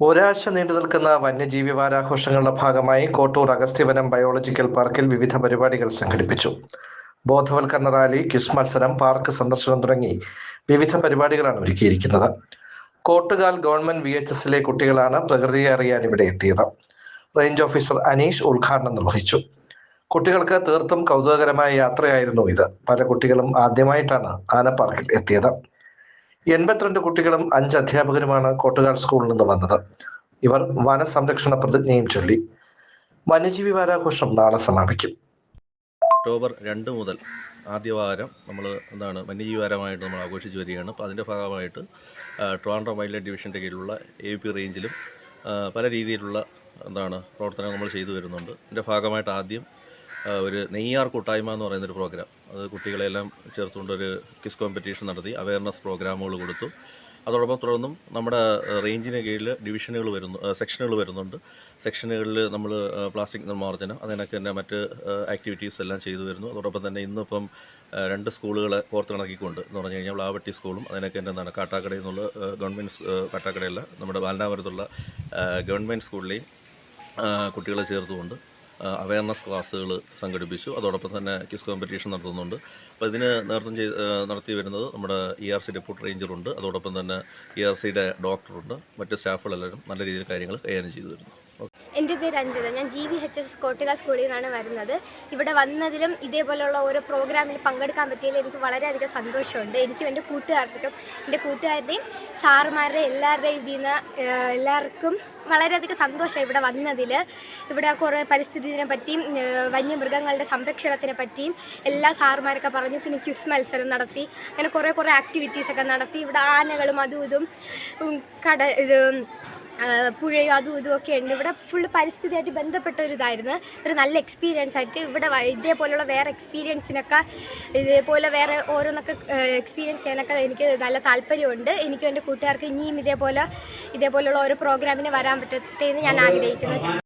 ഒരാഴ്ച നീണ്ടു നിൽക്കുന്ന വന്യജീവി വാരാഘോഷങ്ങളുടെ ഭാഗമായി കോട്ടൂർ അഗസ്ത്യവനം ബയോളജിക്കൽ പാർക്കിൽ വിവിധ പരിപാടികൾ സംഘടിപ്പിച്ചു. ബോധവൽക്കരണ റാലി ക്വിസ് മത്സരം പാർക്ക് സന്ദർശനം തുടങ്ങി വിവിധ പരിപാടികളാണ് ഒരുക്കിയിരിക്കുന്നത്. കോട്ടുകാൽ ഗവൺമെന്റ് വി എച്ച് എസിലെ കുട്ടികളാണ് പ്രകൃതിയെ അറിയാൻ ഇവിടെ എത്തിയത്. റേഞ്ച് ഓഫീസർ അനീഷ് ഉദ്ഘാടനം നിർവഹിച്ചു. കുട്ടികൾക്ക് തീർത്തും കൗതുകകരമായ യാത്രയായിരുന്നു ഇത്. പല കുട്ടികളും ആദ്യമായിട്ടാണ് ആന പാർക്കിൽ എത്തിയത്. എൺപത്തിരണ്ട് കുട്ടികളും അഞ്ച് അധ്യാപകരുമാണ് കോട്ടുകാൽ സ്കൂളിൽ നിന്ന് വന്നത്. ഇവർ വനസംരക്ഷണ പ്രതിജ്ഞയും ചൊല്ലി. വന്യജീവി വാരാഘോഷം നാളെ സമാപിക്കും. ഒക്ടോബർ രണ്ട് മുതൽ ആദ്യവാരം നമ്മൾ എന്താണ് വന്യജീവിവാരമായിട്ട് നമ്മൾ ആഘോഷിച്ച് വരികയാണ്. അപ്പോൾ അതിന്റെ ഭാഗമായിട്ട് ട്രിവാൻഡ്രം വൈൽഡ് ലൈഫ് ഡിവിഷന്റെ കീഴിലുള്ള എ പി റേഞ്ചിലും പല രീതിയിലുള്ള എന്താണ് പ്രവർത്തനങ്ങൾ നമ്മൾ ചെയ്തു വരുന്നുണ്ട്. ഇതിന്റെ ഭാഗമായിട്ട് ആദ്യം ഒരു നെയ്യാർ കൂട്ടായ്മ എന്ന് പറയുന്നൊരു പ്രോഗ്രാം അത് കുട്ടികളെല്ലാം ചേർത്തുകൊണ്ടൊരു ക്വിസ് കോമ്പറ്റീഷൻ നടത്തി അവയർനെസ് പ്രോഗ്രാമുകൾ കൊടുത്തു. അതോടൊപ്പം തുടർന്നും നമ്മുടെ റേഞ്ചിന് കീഴിൽ ഡിവിഷനുകൾ വരുന്നു സെക്ഷനുകൾ വരുന്നുണ്ട്. സെക്ഷനുകളിൽ നമ്മൾ പ്ലാസ്റ്റിക് നിർമ്മാർജനം അതിനൊക്കെ തന്നെ മറ്റ് ആക്ടിവിറ്റീസ് എല്ലാം ചെയ്തു വരുന്നു. അതോടൊപ്പം തന്നെ ഇന്നിപ്പം രണ്ട് സ്കൂളുകളെ കോർത്തിണക്കിക്കൊണ്ട് എന്ന് പറഞ്ഞു കഴിഞ്ഞാൽ വ്ലാവട്ടി സ്കൂളും അതിനൊക്കെ തന്നെ എന്താണ് കാട്ടാക്കടയിൽ നിന്നുള്ള ഗവൺമെന്റ് കാട്ടാക്കടയല്ല നമ്മുടെ ബാലനാപുരത്തുള്ള ഗവൺമെന്റ് സ്കൂളിലെയും കുട്ടികളെ ചേർത്തുകൊണ്ട് അവയർനെസ് ക്ലാസ്സുകൾ സംഘടിപ്പിച്ചു. അതോടൊപ്പം തന്നെ ക്വിസ് കോമ്പറ്റീഷൻ നടത്തുന്നുണ്ട്. അപ്പോൾ ഇതിന് നേതൃത്വം ചെയ്ത് നടത്തി വരുന്നത് നമ്മുടെ ഇ ആർ സി ഡെപ്യൂട്ടി റേഞ്ചറുണ്ട് അതോടൊപ്പം തന്നെ ഇ ആർ സിയുടെ ഡോക്ടറുണ്ട് മറ്റ് സ്റ്റാഫുകളെല്ലാവരും നല്ല രീതിയിൽ കാര്യങ്ങൾ കൈകാര്യം ചെയ്തു വരുന്നു എന്റെ പേര് അഞ്ജിത ഞാൻ G V H S Kottuka സ്കൂളിൽ നിന്നാണ് വരുന്നത്. ഇവിടെ വന്നതിലും ഇതേപോലെയുള്ള ഓരോ പ്രോഗ്രാമിൽ പങ്കെടുക്കാൻ പറ്റിയതിൽ എനിക്ക് വളരെയധികം സന്തോഷമുണ്ട്. എനിക്കും എന്റെ കൂട്ടുകാർക്കും എന്റെ കൂട്ടുകാരുടെയും സാറുമാരുടെയും എല്ലാവരുടെയും ഇതിൽ നിന്ന് എല്ലാവർക്കും വളരെയധികം സന്തോഷം ഇവിടെ വന്നതിൽ. ഇവിടെ കുറേ പരിസ്ഥിതിനെ പറ്റിയും വന്യമൃഗങ്ങളുടെ സംരക്ഷണത്തിനെ പറ്റിയും എല്ലാ സാറുമാരൊക്കെ പറഞ്ഞു. പിന്നെ ക്യുസ് മത്സരം നടത്തി. അങ്ങനെ കുറേ കുറേ ആക്ടിവിറ്റീസൊക്കെ നടത്തി. ഇവിടെ ആനകളും അതും ഇതും കട ഇത് പുഴയും അതും ഇതും ഒക്കെ ഉണ്ട്. ഇവിടെ ഫുള്ള് പരിസ്ഥിതിയായിട്ട് ബന്ധപ്പെട്ട ഒരു ഇതായിരുന്നു. ഒരു നല്ല എക്സ്പീരിയൻസ് ആയിട്ട് ഇവിടെ ഇതേപോലെയുള്ള വേറെ എക്സ്പീരിയൻസിനൊക്കെ ഇതേപോലെ വേറെ ഓരോന്നൊക്കെ എക്സ്പീരിയൻസ് ചെയ്യാനൊക്കെ എനിക്ക് നല്ല താല്പര്യമുണ്ട്. എനിക്കും എന്റെ കൂട്ടുകാർക്ക് ഇനിയും ഇതേപോലെ ഇതേപോലെയുള്ള ഓരോ പ്രോഗ്രാമിന് വരാൻ പറ്റട്ടെ എന്ന് ഞാൻ ആഗ്രഹിക്കുന്നു.